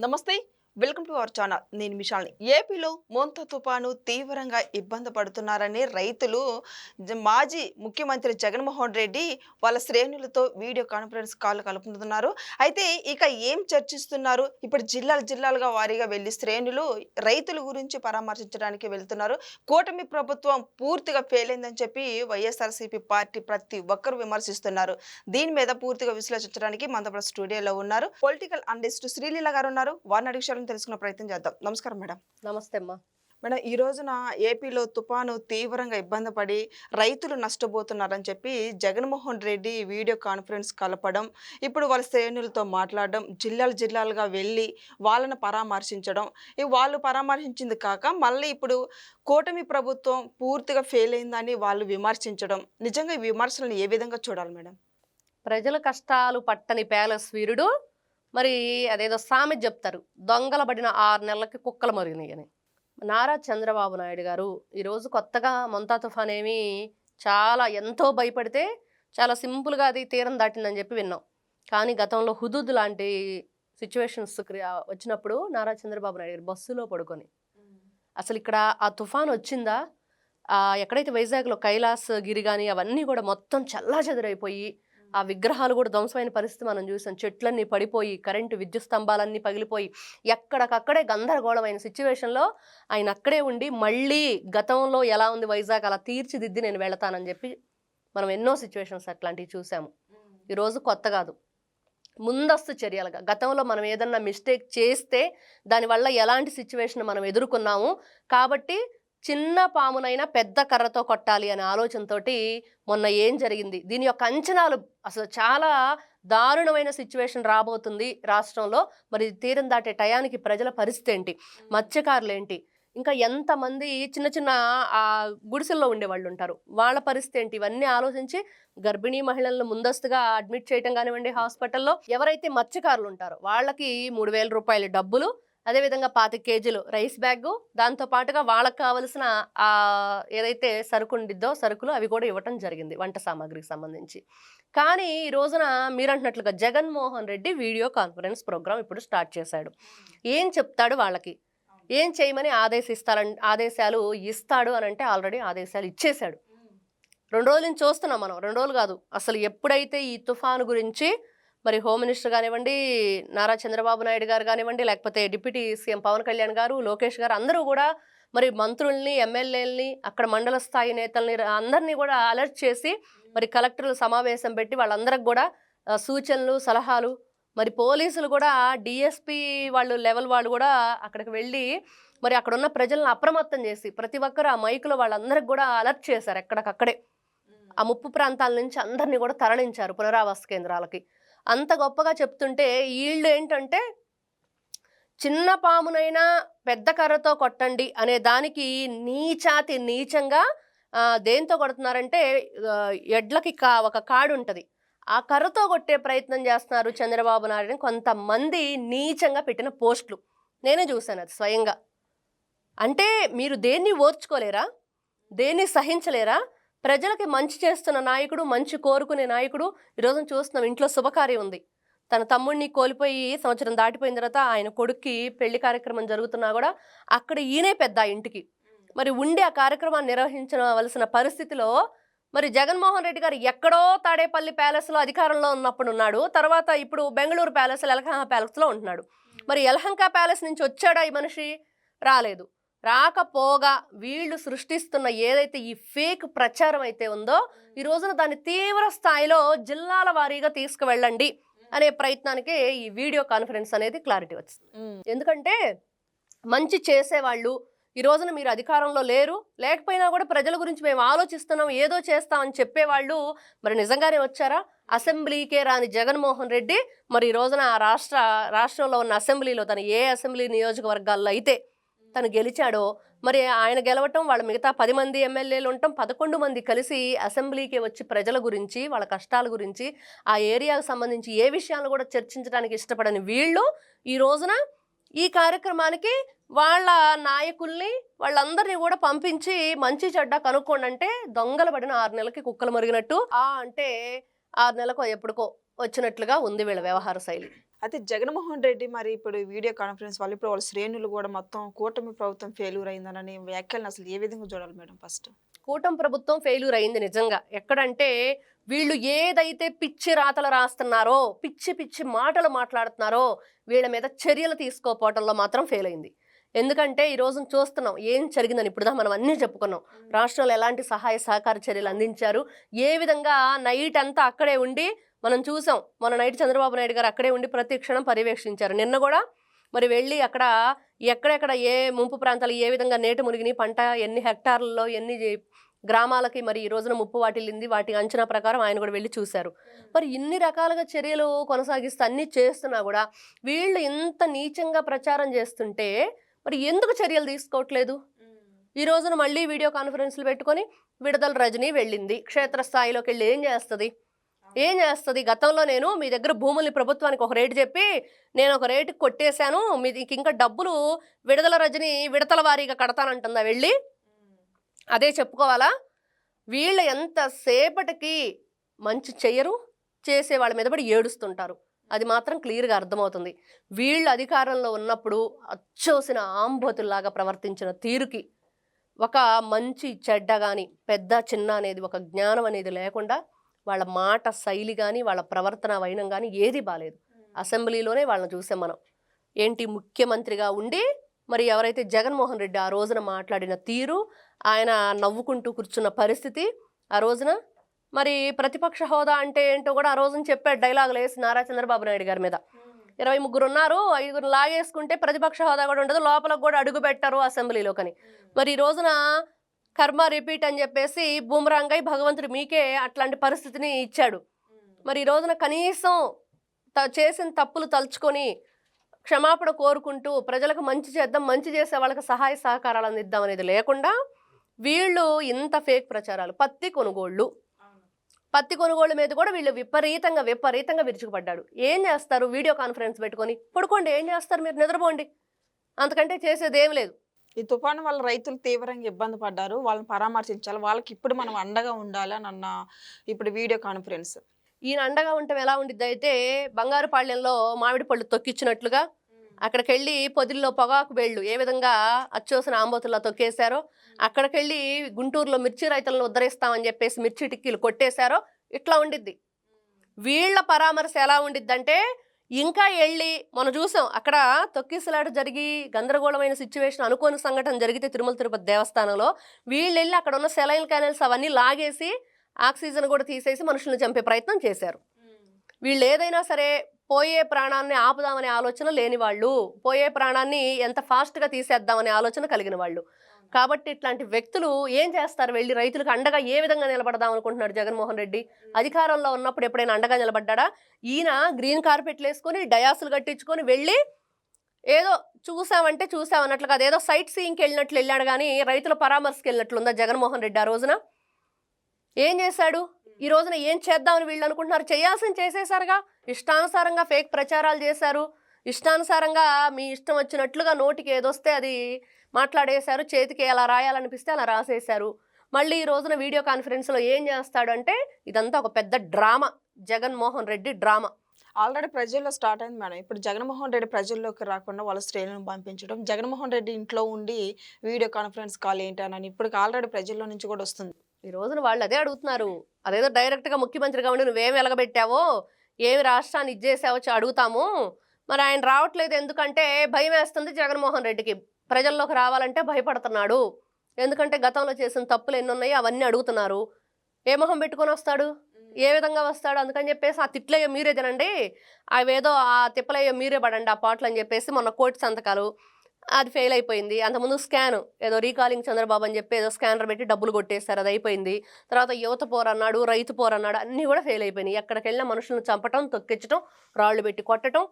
Namaste. Welcome to our channel. నేను మిషాల్ని. ఏపీలో మోంత తుపాను తీవ్రంగా ఇబ్బంది పడుతున్నారని రైతులు మాజీ ముఖ్యమంత్రి జగన్మోహన్ రెడ్డి వాళ్ళ శ్రేణులతో వీడియో కాన్ఫరెన్స్ కాల్ కలుపుతున్నారు. అయితే ఇక ఏం చర్చిస్తున్నారు? ఇప్పుడు జిల్లాలు జిల్లాలుగా వారీగా వెళ్ళి శ్రేణులు రైతుల గురించి పరామర్శించడానికి వెళ్తున్నారు. కూటమి ప్రభుత్వం పూర్తిగా ఫెయిల్ అయిందని చెప్పి వైఎస్ఆర్సీపీ పార్టీ ప్రతి ఒక్కరు విమర్శిస్తున్నారు. దీని మీద పూర్తిగా విశ్లేషించడానికి మనతో స్టూడియోలో ఉన్నారు. పొలిటికల్ అనలిస్ట్ శ్రీలీల గారు ఉన్నారు. వారిని అడిగి విషయాలను తెలుసుకునే ప్రయత్నం చేద్దాం. నమస్కారం మేడం. నమస్తే అమ్మా. మేడం ఈ రోజున ఏపీలో తుపాను తీవ్రంగా ఇబ్బంది పడి రైతులు నష్టపోతున్నారని చెప్పి జగన్మోహన్ రెడ్డి వీడియో కాన్ఫరెన్స్ కలపడం ఇప్పుడు వాళ్ళ శ్రేణులతో మాట్లాడడం జిల్లాలు జిల్లాలుగా వెళ్ళి వాళ్ళని పరామర్శించడం వాళ్ళు పరామర్శించింది కాక మళ్ళీ ఇప్పుడు కూటమి ప్రభుత్వం పూర్తిగా ఫెయిల్ అయిందని వాళ్ళు విమర్శించడం. నిజంగా ఈ విమర్శలను ఏ విధంగా చూడాలి మేడం? ప్రజల కష్టాలు పట్టని ప్యాలెస్ వీరుడు మరి అదేదో సామెత చెప్తారు దొంగల పడిన ఆరు నెలలకి కుక్కలు మరిగినాయి అని నారా చంద్రబాబు నాయుడు గారు ఈరోజు కొత్తగా మొంతా తుఫాన్ ఏమి చాలా ఎంతో భయపడితే చాలా సింపుల్గా అది తీరం దాటిందని చెప్పి విన్నాం. కానీ గతంలో హుదూద్ లాంటి సిచ్యువేషన్స్ వచ్చినప్పుడు నారా చంద్రబాబు నాయుడు గారు బస్సులో పడుకొని అసలు ఇక్కడ ఆ తుఫాన్ వచ్చిందా? ఎక్కడైతే వైజాగ్లో కైలాస్ గిరి కానీ అవన్నీ కూడా మొత్తం చల్లా చెదరైపోయి ఆ విగ్రహాలు కూడా ధ్వంసమైన పరిస్థితి మనం చూసాం. చెట్లన్నీ పడిపోయి కరెంటు విద్యుత్ స్తంభాలన్నీ పగిలిపోయి ఎక్కడికక్కడే గందరగోళమైన సిచ్యువేషన్లో ఆయన అక్కడే ఉండి మళ్ళీ గతంలో ఎలా ఉంది వైజాగ్ అలా తీర్చిదిద్ది నేను వెళతానని చెప్పి మనం ఎన్నో సిచ్యువేషన్స్ అట్లాంటివి చూసాము. ఈరోజు కొత్త కాదు. ముందస్తు చర్యలుగా. గతంలో మనం ఏదన్నా మిస్టేక్ చేస్తే దానివల్ల ఎలాంటి సిచ్యువేషన్ మనం ఎదుర్కొన్నాము. కాబట్టి చిన్న పామునైనా పెద్ద కర్రతో కొట్టాలి అనే ఆలోచనతోటి మొన్న ఏం జరిగింది? దీని యొక్క అంచనాలు అసలు చాలా దారుణమైన సిచ్యువేషన్ రాబోతుంది రాష్ట్రంలో. మరి తీరం దాటే టయానికి ప్రజల పరిస్థితి ఏంటి? మత్స్యకారులు ఏంటి? ఇంకా ఎంతమంది చిన్న చిన్న ఆ గుడిసెల్లో ఉండేవాళ్ళు ఉంటారు. వాళ్ళ పరిస్థితి ఏంటి? ఇవన్నీ ఆలోచించి గర్భిణీ మహిళలను ముందస్తుగా అడ్మిట్ చేయటం కానివ్వండి హాస్పిటల్లో ఎవరైతే మత్స్యకారులు ఉంటారో వాళ్ళకి మూడు వేల రూపాయల డబ్బులు అదేవిధంగా పాతి కేజీలు రైస్ బ్యాగ్. దాంతో పాటుగా వాళ్ళకి కావలసిన ఆ ఏదైతే సరుకు ఉండిద్దో సరుకులు అవి కూడా ఇవ్వటం జరిగింది వంట సామాగ్రికి సంబంధించి. కానీ ఈ రోజున మీరు అంటున్నట్లుగా Jaganmohan Reddy video conference program ఇప్పుడు స్టార్ట్ చేశాడు. ఏం చెప్తాడు వాళ్ళకి? ఏం చేయమని ఆదేశిస్తారని ఆదేశాలు ఇస్తాడు అని అంటే ఆల్రెడీ ఆదేశాలు ఇచ్చేశాడు. రెండు రోజుల నుంచి చూస్తున్నాం మనం. రెండు రోజులు కాదు. అసలు ఎప్పుడైతే ఈ తుఫాను గురించి మరి హోమ్ మినిస్టర్ కానివ్వండి నారా చంద్రబాబు నాయుడు గారు కానివ్వండి లేకపోతే డిప్యూటీ సీఎం పవన్ కళ్యాణ్ గారు లోకేష్ గారు అందరూ కూడా మరి మంత్రుల్ని ఎమ్మెల్యేలని అక్కడ మండల స్థాయి నేతల్ని అందరినీ కూడా అలర్ట్ చేసి మరి కలెక్టర్లు సమావేశం పెట్టి వాళ్ళందరికి కూడా సూచనలు సలహాలు మరి పోలీసులు కూడా డిఎస్పి వాళ్ళు లెవెల్ వాళ్ళు కూడా అక్కడికి వెళ్ళి మరి అక్కడ ఉన్న ప్రజలను అప్రమత్తం చేసి ప్రతి ఒక్కరు ఆ మైకులో వాళ్ళందరికి కూడా అలర్ట్ చేశారు ఎక్కడికక్కడే. ఆ ముప్పు ప్రాంతాల నుంచి అందరినీ కూడా తరలించారు పునరావాస కేంద్రాలకి. అంత గొప్పగా చెప్తుంటే వీళ్ళు ఏంటంటే చిన్న పామునైనా పెద్ద కర్రతో కొట్టండి అనే దానికి నీచాతి నీచంగా దేంతో కొడుతున్నారంటే ఎడ్లకి కా ఒక కాడు ఉంటుంది ఆ కర్రతో కొట్టే ప్రయత్నం చేస్తున్నారు చంద్రబాబు నాయుడు అని కొంతమంది నీచంగా పెట్టిన పోస్టులు. నేనే చూశాను అది స్వయంగా. అంటే మీరు దేన్ని ఓర్చుకోలేరా? దేన్ని సహించలేరా? ప్రజలకి మంచి చేస్తున్న నాయకుడు మంచి కోరుకునే నాయకుడు ఈరోజు చూస్తున్నాం. ఇంట్లో శుభకార్యం ఉంది. తన తమ్ముడిని కోల్పోయి సంవత్సరం దాటిపోయిన తర్వాత ఆయన కొడుక్కి పెళ్ళి కార్యక్రమం జరుగుతున్నా కూడా అక్కడ ఈయనే పెద్ద ఇంటికి. మరి ఉండి ఆ కార్యక్రమాన్ని నిర్వహించవలసిన పరిస్థితిలో మరి జగన్మోహన్ రెడ్డి గారు ఎక్కడో తాడేపల్లి ప్యాలెస్లో అధికారంలో ఉన్నప్పుడు ఉన్నాడు. తర్వాత ఇప్పుడు బెంగళూరు ప్యాలెస్ ఎలహంక ప్యాలెస్లో ఉంటున్నాడు. మరి ఎలహంక ప్యాలెస్ నుంచి వచ్చాడా ఈ మనిషి? రాలేదు. రాకపోగా వీళ్ళు సృష్టిస్తున్న ఏదైతే ఈ ఫేక్ ప్రచారం అయితే ఉందో ఈ రోజున దాన్ని తీవ్ర స్థాయిలో జిల్లాల వారీగా తీసుకువెళ్ళండి అనే ప్రయత్నానికి ఈ వీడియో కాన్ఫరెన్స్ అనేది క్లారిటీ వచ్చింది. ఎందుకంటే మంచి చేసేవాళ్ళు ఈ రోజున మీరు అధికారంలో లేరు లేకపోయినా కూడా ప్రజల గురించి మేము ఆలోచిస్తున్నాం ఏదో చేస్తామని చెప్పేవాళ్ళు మరి నిజంగానే వచ్చారా? అసెంబ్లీకే రాని జగన్మోహన్ రెడ్డి మరి ఈ రోజున రాష్ట్ర రాష్ట్రంలో ఉన్న అసెంబ్లీలో తను ఏ అసెంబ్లీ నియోజకవర్గాల్లో అయితే తను గెలిచాడో మరి ఆయన గెలవటం వాళ్ళ మిగతా పది మంది ఎమ్మెల్యేలు ఉండటం పదకొండు మంది కలిసి అసెంబ్లీకి వచ్చి ప్రజల గురించి వాళ్ళ కష్టాల గురించి ఆ ఏరియాకు సంబంధించి ఏ విషయాలను కూడా చర్చించడానికి ఇష్టపడని వీళ్ళు ఈ రోజున ఈ కార్యక్రమానికి వాళ్ళ నాయకుల్ని వాళ్ళందరినీ కూడా పంపించి మంచి చెడ్డ కనుక్కోండి అంటే దొంగలు పడిన ఆరు నెలలకి కుక్కలు మరిగినట్టు. ఆ అంటే ఆరు నెలలకు ఎప్పుడుకో వచ్చినట్లుగా ఉంది వీళ్ళ వ్యవహార శైలి. అయితే జగన్మోహన్ రెడ్డి మరి ఇప్పుడు వీడియో కాన్ఫరెన్స్ వల్ల ఇప్పుడు వాళ్ళ శ్రేణులు కూడా మొత్తం కూటమి ప్రభుత్వం ఫెయిల్యూర్ అయిందనని వ్యాఖ్యలను అసలు ఏ విధంగా చూడాలి మేడం ఫస్ట్ కూటమి ప్రభుత్వం ఫెయిల్యూర్ అయింది నిజంగా. ఎక్కడంటే వీళ్ళు ఏదైతే పిచ్చి రాతలు రాస్తున్నారో పిచ్చి పిచ్చి మాటలు మాట్లాడుతున్నారో వీళ్ళ మీద చర్యలు తీసుకోపోవటంలో మాత్రం ఫెయిల్ అయింది. ఎందుకంటే ఈ రోజు చూస్తున్నాం ఏం జరిగిందని ఇప్పుడు మనం అన్నీ చెప్పుకున్నాం. రాష్ట్రంలో ఎలాంటి సహాయ సహకార చర్యలు అందించారు? ఏ విధంగా నైట్ అంతా అక్కడే ఉండి మనం చూసాం మన నైట్ చంద్రబాబు నాయుడు గారు అక్కడే ఉండి ప్రతి క్షణం పర్యవేక్షించారు. నిన్న కూడా మరి వెళ్ళి అక్కడ ఎక్కడెక్కడ ఏ ముంపు ప్రాంతాలు ఏ విధంగా నేటి మునిగిని పంట ఎన్ని హెక్టార్లలో ఎన్ని గ్రామాలకి మరి ఈ రోజున ముప్పు వాటిల్లింది వాటి అంచనా ప్రకారం ఆయన కూడా వెళ్ళి చూశారు. మరి ఇన్ని రకాలుగా చర్యలు కొనసాగిస్తూ అన్ని చేస్తున్నా కూడా వీళ్ళు ఇంత నీచంగా ప్రచారం చేస్తుంటే మరి ఎందుకు చర్యలు తీసుకోవట్లేదు? ఈ రోజున మళ్ళీ వీడియో కాన్ఫరెన్స్లు పెట్టుకొని విడుదల రజని వెళ్ళింది. క్షేత్రస్థాయిలోకి వెళ్ళి ఏం చేస్తుంది? ఏం చేస్తుంది? గతంలో నేను మీ దగ్గర భూముల్ని ప్రభుత్వానికి ఒక రేటు చెప్పి నేను ఒక రేటుకి కొట్టేశాను. మీకు ఇంకా డబ్బులు విడుదల రజని విడతల వారీగా కడతానంటుందా వెళ్ళి? అదే చెప్పుకోవాలా? వీళ్ళు ఎంతసేపటికి మంచి చెయ్యరు? చేసే వాళ్ళ మీద పడి ఏడుస్తుంటారు. అది మాత్రం క్లియర్గా అర్థమవుతుంది. వీళ్ళు అధికారంలో ఉన్నప్పుడు అచ్చోసిన ఆంబోతుల్లాగా ప్రవర్తించిన తీరుకి ఒక మంచి చెడ్డ కానీ పెద్ద చిన్న అనేది ఒక జ్ఞానం అనేది లేకుండా వాళ్ళ మాట శైలి కానీ వాళ్ళ ప్రవర్తన వైనం కానీ ఏది బాలేదు. అసెంబ్లీలోనే వాళ్ళని చూసాం మనం. ఏంటి ముఖ్యమంత్రిగా ఉండి మరి ఎవరైతే జగన్మోహన్ రెడ్డి ఆ రోజున మాట్లాడిన తీరు ఆయన నవ్వుకుంటూ కూర్చున్న పరిస్థితి ఆ రోజున మరి ప్రతిపక్ష హోదా అంటే ఏంటో కూడా ఆ రోజున చెప్పాడు డైలాగులు వేసి నారా చంద్రబాబు నాయుడు గారి మీద. ఇరవై ముగ్గురు ఉన్నారు ఐదుగురు లాగేసుకుంటే ప్రతిపక్ష హోదా కూడా ఉండదు లోపలకు కూడా అడుగు పెట్టారు అసెంబ్లీలోకని. మరి ఈ రోజున కర్మ రిపీట్ అని చెప్పేసి బూమరాంగై భగవంతుడు మీకే అట్లాంటి పరిస్థితిని ఇచ్చాడు. మరి ఈ రోజున కనీసం త- చేసిన తప్పులు తలుచుకొని క్షమాపణ కోరుకుంటూ ప్రజలకు మంచి చేద్దాం మంచి చేసే వాళ్ళకి సహాయ సహకారాలు అందిద్దాం అనేది లేకుండా వీళ్ళు ఇంత ఫేక్ ప్రచారాలు. పత్తి కొనుగోళ్ళు. పత్తి కొనుగోళ్ళ మీద కూడా వీళ్ళు విపరీతంగా విపరీతంగా విరుచుకుపడ్డాడు. ఏం చేస్తారు? వీడియో కాన్ఫరెన్స్ పెట్టుకొని పడుకోండి ఏం చేస్తారు? మీరు నిద్రపోండి. అంతకంటే చేసేది ఏం లేదు. ఈ తుఫాను వల్ల రైతులు తీవ్రంగా ఇబ్బంది పడ్డారు. వాళ్ళని పరామర్శించాలి. వాళ్ళకి ఇప్పుడు మనం అండగా ఉండాలి అని అన్న ఇప్పుడు వీడియో కాన్ఫరెన్స్. ఈయన అండగా ఉండటం ఎలా ఉండిద్ది అయితే బంగారుపాళ్యంలో మామిడి పళ్ళు తొక్కిచ్చినట్లుగా అక్కడికి వెళ్ళి పొదిల్లో పొగాకు వేళ్ళు ఏ విధంగా అచ్చోసిన ఆంబోతుల్లో తొక్కేశారో అక్కడికి వెళ్ళి గుంటూరులో మిర్చి రైతులను ఉద్ధరిస్తామని చెప్పేసి మిర్చి టిక్కీలు కొట్టేశారో ఇట్లా ఉండిద్ది. వీళ్ళ పరామర్శ ఎలా ఉండిద్దంటే ఇంకా వెళ్ళి మనం చూసాం అక్కడ తొక్కిసలాట జరిగి గందరగోళమైన సిచ్యువేషన్ అనుకోని సంఘటన జరిగితే తిరుమల తిరుపతి దేవస్థానంలో వీళ్ళు వెళ్ళి అక్కడ ఉన్న సెలైన్ క్యానల్స్ అవన్నీ లాగేసి ఆక్సిజన్ కూడా తీసేసి మనుషులను చంపే ప్రయత్నం చేశారు. వీళ్ళు ఏదైనా సరే పోయే ప్రాణాన్ని ఆపుదామనే ఆలోచన లేని వాళ్ళు పోయే ప్రాణాన్ని ఎంత ఫాస్ట్గా తీసేద్దామనే ఆలోచన కలిగిన వాళ్ళు. కాబట్టి ఇట్లాంటి వ్యక్తులు ఏం చేస్తారు? వెళ్ళి రైతులకు అండగా ఏ విధంగా నిలబడదాం అనుకుంటున్నాడు జగన్మోహన్ రెడ్డి? అధికారంలో ఉన్నప్పుడు ఎప్పుడైనా అండగా నిలబడ్డా ఈయన గ్రీన్ కార్పెట్లు వేసుకొని డయాసులు కట్టించుకొని వెళ్ళి ఏదో చూసామంటే చూసామన్నట్లుగా అదేదో సైట్ సీయింగ్కి వెళ్ళినట్లు వెళ్ళాడు కానీ రైతుల పరామర్శకి వెళ్ళినట్లుందా జగన్మోహన్ రెడ్డి ఆ రోజున? ఏం చేశాడు? ఈ రోజున ఏం చేద్దామని వీళ్ళు అనుకుంటున్నారు? చేయాల్సింది చేసేసారుగా. ఇష్టానుసారంగా ఫేక్ ప్రచారాలు చేశారు. ఇష్టానుసారంగా మీ ఇష్టం వచ్చినట్లుగా నోటికి ఏదొస్తే అది మాట్లాడేశారు చేతికి ఎలా రాయాలనిపిస్తే అలా రాసేశారు. మళ్ళీ ఈ రోజున వీడియో కాన్ఫరెన్స్లో ఏం చేస్తాడు అంటే ఇదంతా ఒక పెద్ద drama Jaganmohan Reddy drama. Already ప్రజల్లో స్టార్ట్ అయింది మేడం. ఇప్పుడు జగన్మోహన్ రెడ్డి ప్రజల్లోకి రాకుండా వాళ్ళ శ్రేణులను పంపించడం జగన్మోహన్ రెడ్డి ఇంట్లో ఉండి వీడియో కాన్ఫరెన్స్ కాల్ ఏంటని ఇప్పుడు ఆల్రెడీ ప్రజల్లో నుంచి కూడా వస్తుంది. ఈ రోజున వాళ్ళు అదే అడుగుతున్నారు. అదేదో డైరెక్ట్గా ముఖ్యమంత్రిగా ఉండి నువ్వేం వెలగబెట్టావో ఏమి రాష్ట్రాన్ని ఇచ్చేసావో అడుగుతాము. మరి ఆయన రావట్లేదు ఎందుకంటే భయం వేస్తుంది జగన్మోహన్ రెడ్డికి. ప్రజల్లోకి రావాలంటే భయపడుతున్నాడు. ఎందుకంటే గతంలో చేసిన తప్పులు ఎన్ని ఉన్నాయో అవన్నీ అడుగుతున్నారు. ఏ మొహం పెట్టుకొని వస్తాడు? ఏ విధంగా వస్తాడు? అందుకని చెప్పేసి ఆ తిట్లయ్యో మీరే తినండి. అవేదో ఆ తిప్పలయ్యో మీరే పడండి ఆ పాటలు అని చెప్పేసి మొన్న కోటి సంతకాలు. అది ఫెయిల్ అయిపోయింది. అంతకుముందు స్కాన్ ఏదో రీకాలింగ్ చంద్రబాబు అని చెప్పి ఏదో స్కానర్ పెట్టి డబ్బులు కొట్టేశారు. అది అయిపోయింది. తర్వాత యువత పోర్ అన్నాడు రైతు పోర్ అన్నాడు అన్నీ కూడా ఫెయిల్ అయిపోయినాయి. ఎక్కడికి వెళ్ళినా మనుషులను చంపటం తొక్కించడం రాళ్ళు పెట్టి కొట్టడం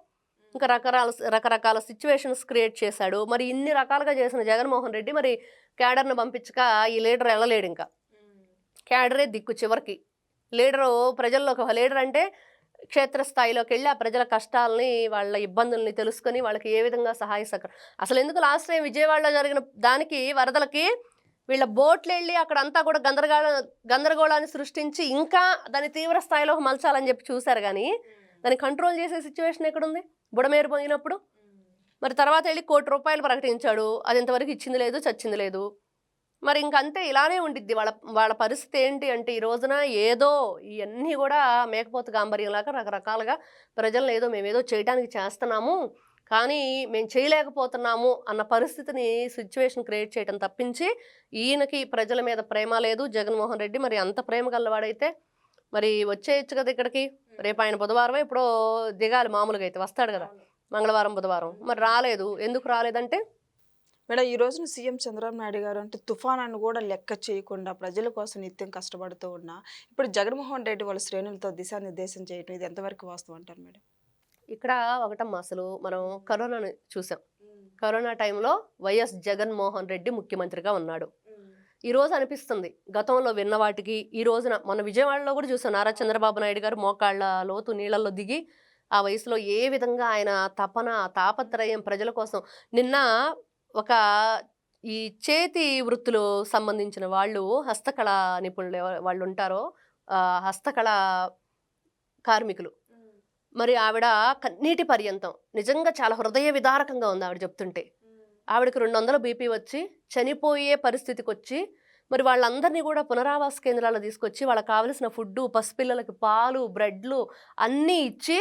ఇంకా రకరకాల రకరకాల సిచ్యువేషన్స్ క్రియేట్ చేశాడు. మరి ఇన్ని రకాలుగా చేసిన జగన్మోహన్ రెడ్డి మరి క్యాడర్ను పంపించక ఈ లీడర్ వెళ్ళలేడు ఇంకా. క్యాడరే దిక్కు చివరికి. లీడరు ప్రజల్లో ఒక లీడర్ అంటే క్షేత్రస్థాయిలోకి వెళ్ళి ఆ ప్రజల కష్టాలని వాళ్ళ ఇబ్బందుల్ని తెలుసుకొని వాళ్ళకి ఏ విధంగా సహాయ సహకారం అసలు ఎందుకు లాస్ట్ టైం విజయవాడలో జరిగిన దానికి వరదలకి వీళ్ళ బోట్లు వెళ్ళి అక్కడ అంతా కూడా గందరగోళ గందరగోళాన్ని సృష్టించి ఇంకా దాన్ని తీవ్ర స్థాయిలో మలచాలని చెప్పి చూశారు కానీ దాన్ని కంట్రోల్ చేసే సిచ్యువేషన్ ఎక్కడుంది? బుడమేరు పోయినప్పుడు మరి తర్వాత వెళ్ళి కోటి రూపాయలు ప్రకటించాడు. అది ఇంతవరకు ఇచ్చింది లేదు చచ్చింది లేదు. మరి ఇంకంతే ఇలానే ఉండిద్ది. వాళ్ళ వాళ్ళ పరిస్థితి ఏంటి అంటే ఈ రోజున ఏదో ఇవన్నీ కూడా మేకపోతు గాంభర్యంలాగా రకరకాలుగా ప్రజలను ఏదో మేమేదో చేయడానికి చేస్తున్నాము. కానీ మేము చేయలేకపోతున్నాము అన్న పరిస్థితిని సిచ్యువేషన్ క్రియేట్ చేయడం తప్పించి ఈయనకి ప్రజల మీద ప్రేమ లేదు. జగన్మోహన్ రెడ్డి మరి అంత ప్రేమ గల్లవాడైతే మరి వచ్చేయచ్చు కదా ఇక్కడికి? రేపు ఆయన బుధవారం ఇప్పుడు దిగాలి మామూలుగా అయితే వస్తాడు కదా మంగళవారం బుధవారం. మరి రాలేదు. ఎందుకు రాలేదంటే? మేడం ఈ రోజున సీఎం చంద్రబాబు నాయుడు గారు అంటే తుఫానాన్ని కూడా లెక్క చేయకుండా ప్రజల కోసం నిత్యం కష్టపడుతూ ఉన్నా ఇప్పుడు జగన్మోహన్ రెడ్డి వాళ్ళ శ్రేణులతో దిశానిర్దేశం చేయడం ఇది ఎంతవరకు వాస్తవం అంటారు మేడం? ఇక్కడ ఒకటమ్మా అసలు మనం కరోనాను చూసాం. కరోనా టైంలో వైఎస్ జగన్మోహన్ రెడ్డి ముఖ్యమంత్రిగా ఉన్నాడు. ఈ రోజు అనిపిస్తుంది. గతంలో విన్న వాటికి ఈ రోజున మన విజయవాడలో కూడా చూసాం. నారా చంద్రబాబు నాయుడు గారు మోకాళ్ళ లోతు నీళ్ళల్లో దిగి ఆ వయసులో ఏ విధంగా ఆయన తపన తాపత్రయం ప్రజల కోసం. నిన్న ఒక ఈ చేతి వృత్తులు సంబంధించిన వాళ్ళు హస్తకళ నిపుణులు వాళ్ళు ఉంటారో హస్తకళ కార్మికులు. మరి ఆవిడ కన్నీటి పర్యంతం. నిజంగా చాలా హృదయ విదారకంగా ఉంది ఆవిడ చెప్తుంటే. ఆవిడకి రెండు వందల బీపీ వచ్చి చనిపోయే పరిస్థితికి వచ్చి మరి వాళ్ళందరినీ కూడా పునరావాస కేంద్రాల్లో తీసుకొచ్చి వాళ్ళకి కావలసిన ఫుడ్డు పసిపిల్లలకి పాలు బ్రెడ్లు అన్నీ ఇచ్చి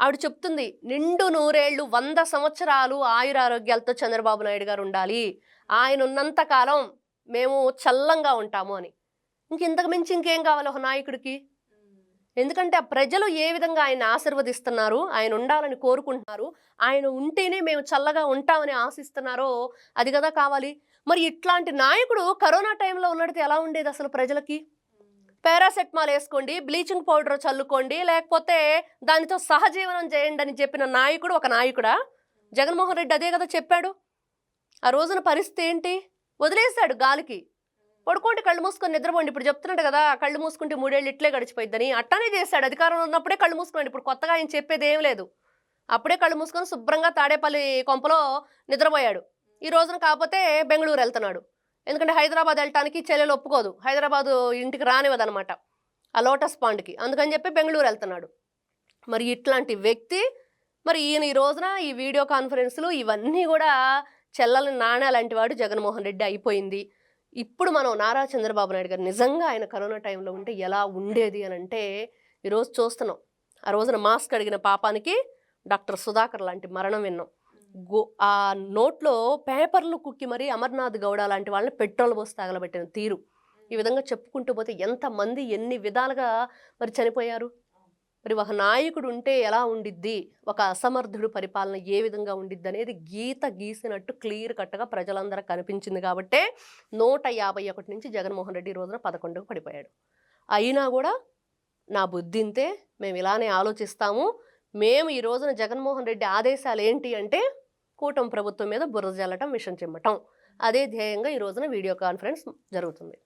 ఆవిడ చెప్తుంది నిండు నూరేళ్ళు వంద సంవత్సరాలు ఆయురారోగ్యాలతో చంద్రబాబు నాయుడు గారు ఉండాలి. ఆయన ఉన్నంత కాలం మేము చల్లంగా ఉంటాము అని. ఇంక ఇంతకు మించి ఇంకేం కావాలి ఒక నాయకుడికి? ఎందుకంటే ఆ ప్రజలు ఏ విధంగా ఆయన ఆశీర్వదిస్తున్నారు ఆయన ఉండాలని కోరుకుంటున్నారు ఆయన ఉంటేనే మేము చల్లగా ఉంటామని ఆశిస్తున్నారో అది కదా కావాలి. మరి ఇట్లాంటి నాయకుడు కరోనా టైంలో ఉన్నట్టు ఎలా ఉండేది అసలు ప్రజలకి? పారాసెటమాల్ వేసుకోండి బ్లీచింగ్ పౌడర్ చల్లుకోండి లేకపోతే దానితో సహజీవనం చేయండి అని చెప్పిన నాయకుడు ఒక నాయకుడా? జగన్మోహన్ రెడ్డి అదే కదా చెప్పాడు. ఆ రోజున పరిస్థితి ఏంటి? వదిలేశాడు గాలికి. పడుకోండి కళ్ళు మూసుకొని నిద్రపోండి. ఇప్పుడు చెప్తున్నాడు కదా కళ్ళు మూసుకుంటే మూడేళ్ళు ఇట్లే గడిచిపోయిద్దని. అట్టానే చేశాడు. అధికారంలో ఉన్నప్పుడే కళ్ళు మూసుకున్నాడు. ఇప్పుడు కొత్తగా ఆయన చెప్పేది ఏం లేదు. అప్పుడే కళ్ళు మూసుకొని శుభ్రంగా తాడేపల్లి కొంపలో నిద్రపోయాడు. ఈ రోజున కాకపోతే బెంగళూరు వెళ్తున్నాడు. ఎందుకంటే హైదరాబాద్ వెళ్ళటానికి చెల్లెలు ఒప్పుకోదు. హైదరాబాద్ ఇంటికి రానివ్వదనమాట ఆ లోటస్ పాండ్కి. అందుకని చెప్పి బెంగళూరు వెళ్తున్నాడు. మరి ఇట్లాంటి వ్యక్తి మరి ఈయన ఈ రోజున ఈ వీడియో కాన్ఫరెన్స్లు ఇవన్నీ కూడా చెల్లెల నాణ్య లాంటి వాడు జగన్మోహన్ రెడ్డి అయిపోయింది. ఇప్పుడు మనం నారా చంద్రబాబు నాయుడు గారు నిజంగా ఆయన కరోనా టైంలో ఉంటే ఎలా ఉండేది అని అంటే ఈరోజు చూస్తున్నాం. ఆ రోజున మాస్క్ అడిగిన పాపానికి డాక్టర్ సుధాకర్ లాంటి మరణం విన్నాం. గో ఆ నోట్లో పేపర్లు కుక్కి మరీ అమర్నాథ్ గౌడ లాంటి వాళ్ళని పెట్రోల్ పోసి తగలబెట్టిన తీరు. ఈ విధంగా చెప్పుకుంటూ పోతే ఎంతమంది ఎన్ని విధాలుగా మరి చనిపోయారు? మరి ఒక నాయకుడు ఉంటే ఎలా ఉండిద్ది? ఒక అసమర్థుడు పరిపాలన ఏ విధంగా ఉండిద్ది అనేది గీత గీసినట్టు క్లియర్ కట్గా ప్రజలందరూ కనిపించింది కాబట్టే నూట యాభై ఒకటి నుంచి జగన్మోహన్ రెడ్డి ఈ రోజున పదకొండుకు పడిపోయాడు. అయినా కూడా నా బుద్ధింతే మేము ఇలానే ఆలోచిస్తాము. మేము ఈ రోజున జగన్మోహన్ రెడ్డి ఆదేశాలు ఏంటి అంటే కూటమి ప్రభుత్వం మీద బురద జల్లటం విషం చిమ్మటం. అదే ధ్యేయంగా ఈ రోజున వీడియో కాన్ఫరెన్స్ జరుగుతుంది.